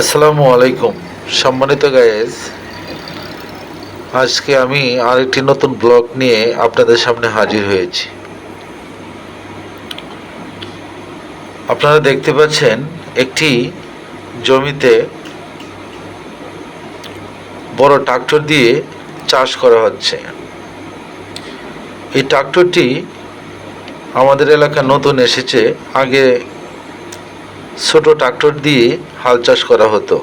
আসসালামু আলাইকুম। সম্মানিত গায়েস আজকে আমি আরেকটি নতুন ব্লগ নিয়ে আপনাদের সামনে হাজির হয়েছি। আপনারা দেখতে পাচ্ছেন একটি জমিতে বড় ট্রাক্টর দিয়ে চাষ করা হচ্ছে। এই ট্রাক্টরটি আমাদের এলাকা নতুন এসেছে, আগে ছোট ট্রাক্টর দিয়ে হাল চাষ করা হতো।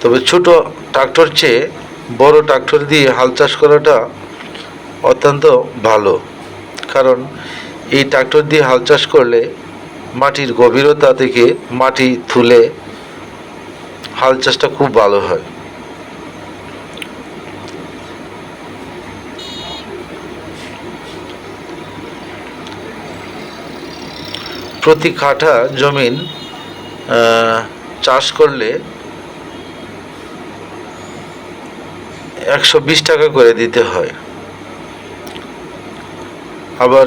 তবে ছোট ট্রাক্টর চেয়ে বড় ট্রাক্টর দিয়ে হাল চাষ করাটা অত্যন্ত ভালো। কারণ এই ট্রাক্টর দিয়ে হাল চাষ করলে মাটির গভীরতা থেকে মাটি তুলে হাল চাষটা খুব ভালো হয়। প্রতি কাঠা জমিন চাষ করলে একশো বিশ টাকা করে দিতে হয়। আবার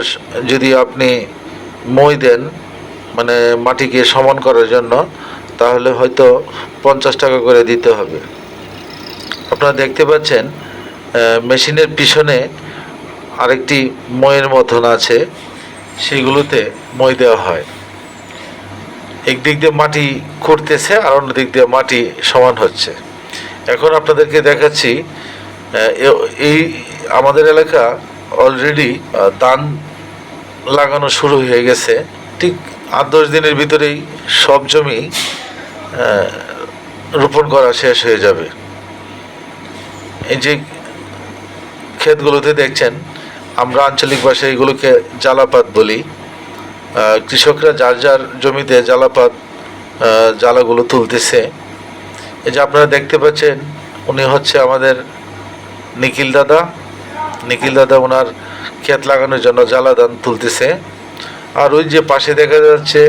যদি আপনি মই দেন মানে মাটিকে সমান করার জন্য, তাহলে হয়তো পঞ্চাশ টাকা করে দিতে হবে। আপনারা দেখতে পাচ্ছেন মেশিনের পিছনে আরেকটি ময়ের মতন আছে। সেগুলোতে মই দেওয়া হয়। একদিক দিয়ে মাটি খুঁড়তেছে, আর অন্য দিক দিয়ে মাটি সমান হচ্ছে। এখন আপনাদেরকে দেখাচ্ছি এই আমাদের এলাকা অলরেডি ধান লাগানো শুরু হয়ে গেছে। ঠিক আট দশ দিনের ভিতরেই সব জমি রোপণ করা শেষ হয়ে যাবে। এই যে ক্ষেতগুলোতে দেখছেন আমরা আঞ্চলিক ভাষায় এগুলোকে জ্বালাপাত বলি। কৃষকরা যার যার জমিতে জ্বালাপাত জ্বালাগুলো তুলতেছে। এই যে আপনারা দেখতে পাচ্ছেন, উনি হচ্ছে আমাদের নিখিল দাদা। নিখিল দাদা ওনার ক্ষেত লাগানোর জন্য জ্বালা ধান তুলতেছে। আর ওই যে পাশে দেখা যাচ্ছে,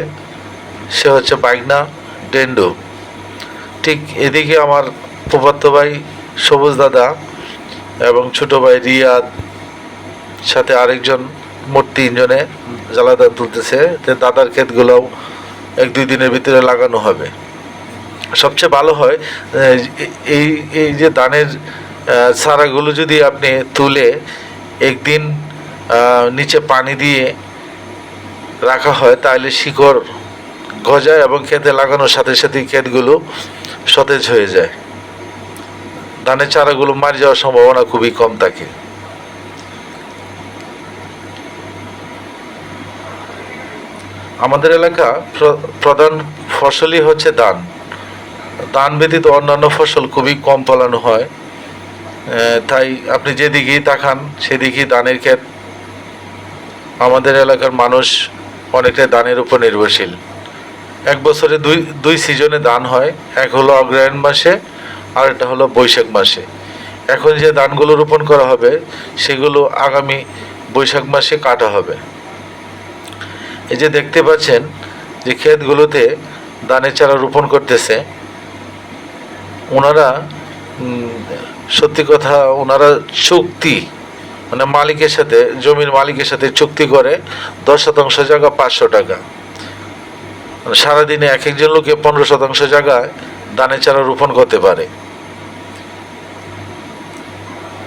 সে হচ্ছে বাইকনা ডেন্ডু। ঠিক এদিকে আমার ফুফাতো ভাই সবুজ দাদা এবং ছোট ভাই রিয়াদ সাথে আরেকজন মোট তিনজনে জ্বালাদান তুলতেছে। দাদার ক্ষেতগুলোও এক দুই দিনের ভিতরে লাগানো হবে। সবচেয়ে ভালো হয় এই এই যে ধানের চারাগুলো যদি আপনি তুলে একদিন নিচে পানি দিয়ে রাখা হয়, তাহলে শিকড় গজায় এবং খেতে লাগানোর সাথে সাথে ক্ষেতগুলো সতেজ হয়ে যায়। ধানের চারাগুলো মারি যাওয়ার সম্ভাবনা খুবই কম থাকে। আমাদের এলাকা প্র- প্রধান ফসলই হচ্ছে ধান। ধান ব্যতীত অন্যান্য ফসল খুবই কম ফলানো হয়। তাই আপনি যেদিকেই তাকান, সেদিকেই ধানের ক্ষেত। আমাদের এলাকার মানুষ অনেকটাই ধানের উপর নির্ভরশীল। এক বছরে দুই দুই সিজনে ধান হয়। এক হলো অগ্রহায়ণ মাসে, আর একটা হলো বৈশাখ মাসে। এখন যে ধানগুলো রোপণ করা হবে, সেগুলো আগামী বৈশাখ মাসে কাটা হবে। এই যে দেখতে পাচ্ছেন যে ক্ষেতগুলোতে ধানের চারা রোপণ করতেছে, ওনারা সত্যি কথা ওনারা চুক্তি মানে মালিকের সাথে, জমির মালিকের সাথে চুক্তি করে দশ শতাংশ জায়গা পাঁচশো টাকা। মানে সারাদিনে এক একজন লোকে পনেরো শতাংশ জায়গায় ধানের চারা রোপণ করতে পারে।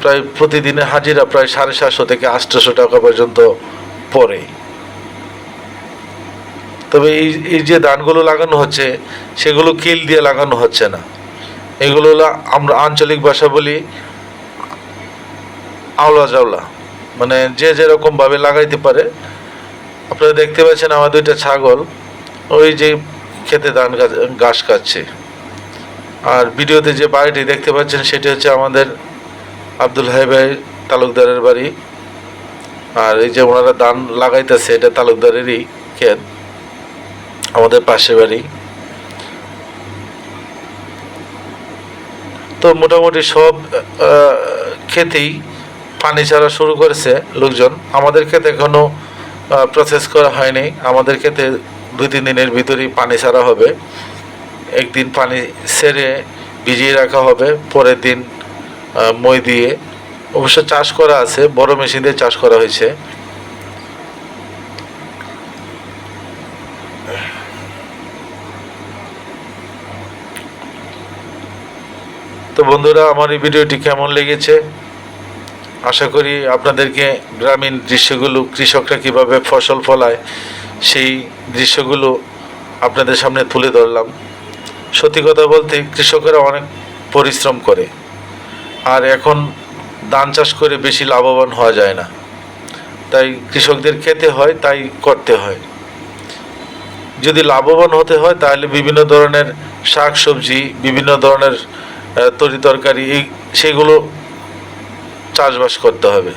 প্রায় প্রতিদিনে হাজিরা প্রায় সাড়ে সাতশো থেকে আটশোশো টাকা পর্যন্ত পড়ে। তবে এই এই যে ধানগুলো লাগানো হচ্ছে, সেগুলো কিল দিয়ে লাগানো হচ্ছে না। এগুলো আমরা আঞ্চলিক ভাষা বলি আওলা জাওলা। মানে যে যেরকমভাবে লাগাইতে পারে, আপনারা দেখতে পাচ্ছেন আমার দুইটা ছাগল, ওই যে খেতে ধান গাছ ঘাস খাচ্ছে। আর ভিডিওতে যে বাড়িটি দেখতে পাচ্ছেন, সেটি হচ্ছে আমাদের আব্দুল হাই ভাই তালুকদারের বাড়ি। আর এই যে ওনারা ধান লাগাইতেছে, এটা তালুকদারেরই ক্ষেত। আমাদের পাশে বাড়ি। তো মোটামুটি সব ক্ষেতেই পানি ছাড়া শুরু করেছে লোকজন। আমাদের ক্ষেতে এখনও প্রসেস করা হয়নি। আমাদের ক্ষেতে দুই, তিন দিনের ভিতরেই পানি ছাড়া হবে। একদিন পানি সেরে ভিজিয়ে রাখা হবে, পরের দিন মই দিয়ে। অবশ্য চাষ করা আছে, বড় মেশিন দিয়ে চাষ করা হয়েছে। বন্ধুরা, আমার এই ভিডিওটি কেমন লেগেছে? আশা করি আপনাদেরকে গ্রামীণ দৃশ্যগুলো, কৃষকরা কীভাবে ফসল ফলায়, সেই দৃশ্যগুলো আপনাদের সামনে তুলে ধরলাম। সত্যি কথা বলতে, কৃষকেরা অনেক পরিশ্রম করে, আর এখন ধান চাষ করে বেশি লাভবান হওয়া যায় না। তাই কৃষকদের খেতে হয়, তাই করতে হয়। যদি লাভবান হতে হয়, তাহলে বিভিন্ন ধরনের শাক সবজি বিভিন্ন ধরনের তরি তরকারি, এই সেগুলো চাষবাস করতে হবে।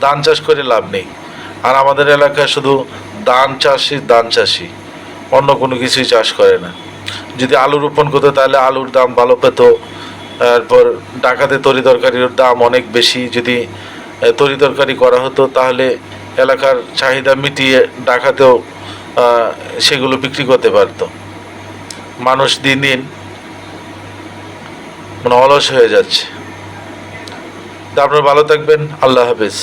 ধান চাষ করে লাভ নেই। আর আমাদের এলাকায় শুধু ধান চাষি ধান চাষি অন্য কোনো কিছুই চাষ করে না। যদি আলু রোপণ করতো, তাহলে আলুর দাম ভালো পেত। তারপর ডাকাতে তরি তরকারির দাম অনেক বেশি। যদি তরি তরকারি করা হতো, তাহলে এলাকার চাহিদা মিটিয়ে ডাকাতেও সেগুলো বিক্রি করতে পারতো। মানুষ দিন দিন মানে অলস হয়ে যাচ্ছে। তা আপনারা ভালো থাকবেন। আল্লাহ হাফেজ।